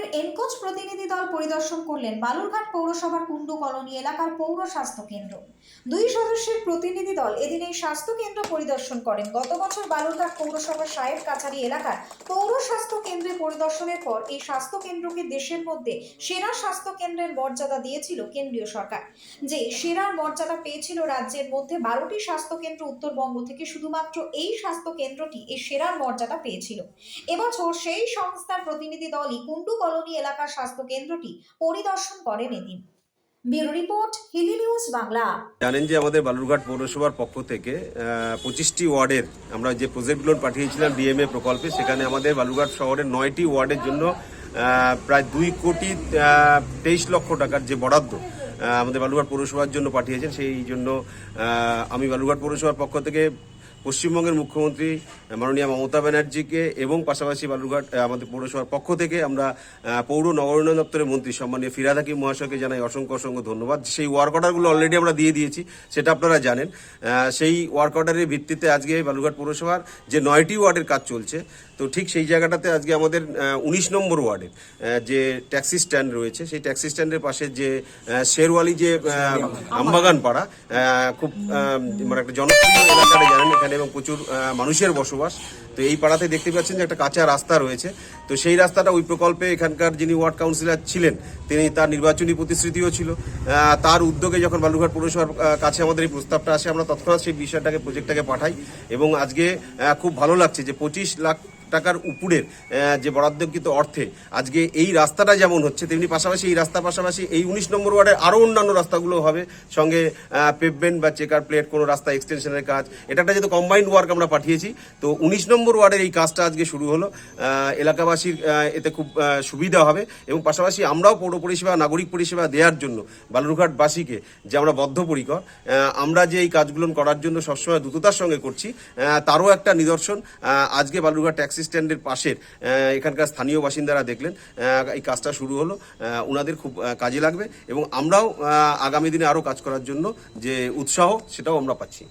দলের এনকোচ প্রতিনিধি দল পরিদর্শন করলেন বালুরঘাট পৌরসভার কুন্ডু কলোনি এলাকার পৌর স্বাস্থ্য কেন্দ্র। দুই সদস্যের প্রতিনিধি দল এদিন এই স্বাস্থ্য কেন্দ্র পরিদর্শন করেন। গত বছর বালুরঘাট পৌরসভার সাহেব কাছারি এলাকার পৌর স্বাস্থ্য কেন্দ্রে পরিদর্শনের পর এই স্বাস্থ্য কেন্দ্রকে দেশের মধ্যে সেরা স্বাস্থ্য কেন্দ্রের মর্যাদা দিয়েছিল কেন্দ্রীয় সরকার। যে সেরার মর্যাদা পেয়েছিল রাজ্যের মধ্যে বারোটি স্বাস্থ্য কেন্দ্র উত্তরবঙ্গ থেকে শুধুমাত্র এই স্বাস্থ্য কেন্দ্রটি এই সেরার মর্যাদা পেয়েছিল। এবছর সেই সংস্থার প্রতিনিধি দলই কুন্ডু কলোনি এলাকার স্বাস্থ্য কেন্দ্রটি পরিদর্শন করেন এদিন bureau report, Hili news Bangla. জানেন যে আমাদের বালুরঘাট পৌরসভার পক্ষ থেকে পঁচিশটি ওয়ার্ডের আমরা যে প্রজেক্টগুলো পাঠিয়েছিলাম ডিএমএ প্রকল্পে, সেখানে আমাদের বালুরঘাট শহরের নয়টি ওয়ার্ডের জন্য প্রায় দুই কোটি তেইশ লক্ষ টাকার যে বরাদ্দ আমাদের বালুরঘাট পৌরসভার জন্য পাঠিয়েছেন, সেই জন্য আমি বালুরঘাট পৌরসভার পক্ষ থেকে পশ্চিমবঙ্গের মুখ্যমন্ত্রী মাননীয় মমতা ব্যানার্জিকে এবং পাশাপাশি বালুরঘাট আমাদের পৌরসভার পক্ষ থেকে আমরা পৌর নগরোন্নয়ন দপ্তরের মন্ত্রী সম্মানীয় ফিরাদ হাকিম মহাশয়কে জানাই অসংখ্য অসংখ্য ধন্যবাদ। সেই ওয়ার্ক অর্ডারগুলো অলরেডি আমরা দিয়ে দিয়েছি, সেটা আপনারা জানেন। সেই ওয়ার্ক অর্ডারের ভিত্তিতে আজকে বালুরঘাট পৌরসভার যে নয়টি ওয়ার্ডের কাজ চলছে, তো ঠিক সেই জায়গাটাতে আজকে আমাদের উনিশ নম্বর ওয়ার্ডের যে ট্যাক্সি স্ট্যান্ড রয়েছে, সেই ট্যাক্সি স্ট্যান্ডের পাশে যে শেরওয়ালি যে আমবাগান পাড়া খুব মানে একটা জনপ্রিয় এলাকাটা জানেন, এখানে এবং প্রচুর মানুষের বসবাস। তো এই পাড়াতে দেখতে পাচ্ছেন যে একটা কাঁচা রাস্তা রয়েছে। তো সেই রাস্তাটা ওই প্রকল্পে এখানকার যিনি ওয়ার্ড কাউন্সিলর ছিলেন, তিনি তার নির্বাচনী প্রতিশ্রুতিও ছিল। তার উদ্যোগে যখন বালুঘাট পৌরসভার কাছে আমাদের এই প্রস্তাবটা আসে, আমরা তৎক্ষণাৎ সেই বিষয়টাকে প্রজেক্টটাকে পাঠাই। এবং আজকে খুব ভালো লাগছে যে পঁচিশ লাখ টাকার উপরের যে বরাদ্দকৃত অর্থে আজকে এই রাস্তাটা যেমন হচ্ছে, তেমনি পাশাপাশি এই রাস্তার পাশাপাশি এই উনিশ নম্বর ওয়ার্ডের আরও অন্যান্য রাস্তাগুলো হবে। সঙ্গে পেভমেন্ট বা চেকার প্লেট কোনো রাস্তা এক্সটেনশনের কাজ। এটা একটা যেহেতু কম্বাইন্ড ওয়ার্ক আমরা পাঠিয়েছি, তো উনিশ নম্বর ওয়ার্ডের এই কাজটা আজকে শুরু হলো। এলাকাবাসীর এতে খুব সুবিধা হবে এবং পাশাপাশি আমরাও পৌর পরিষেবা, নাগরিক পরিষেবা দেওয়ার জন্য বালুরঘাটবাসীকে যে আমরা বদ্ধপরিকর আমরা যে এই কাজগুলো করার জন্য সবসময় দ্রুততার সঙ্গে করছি তারও একটা নিদর্শন। আজকে বালুরঘাট ট্যাক্সি স্ট্যান্ডের পাশের এখানকার স্থানীয় বাসিন্দারা দেখলেন এই কাজটা শুরু হলো ওনাদের খুব কাজে লাগবে এবং আমরাও আগামী দিনে আরও কাজ করার জন্য যে উৎসাহ, সেটাও আমরা পাচ্ছি।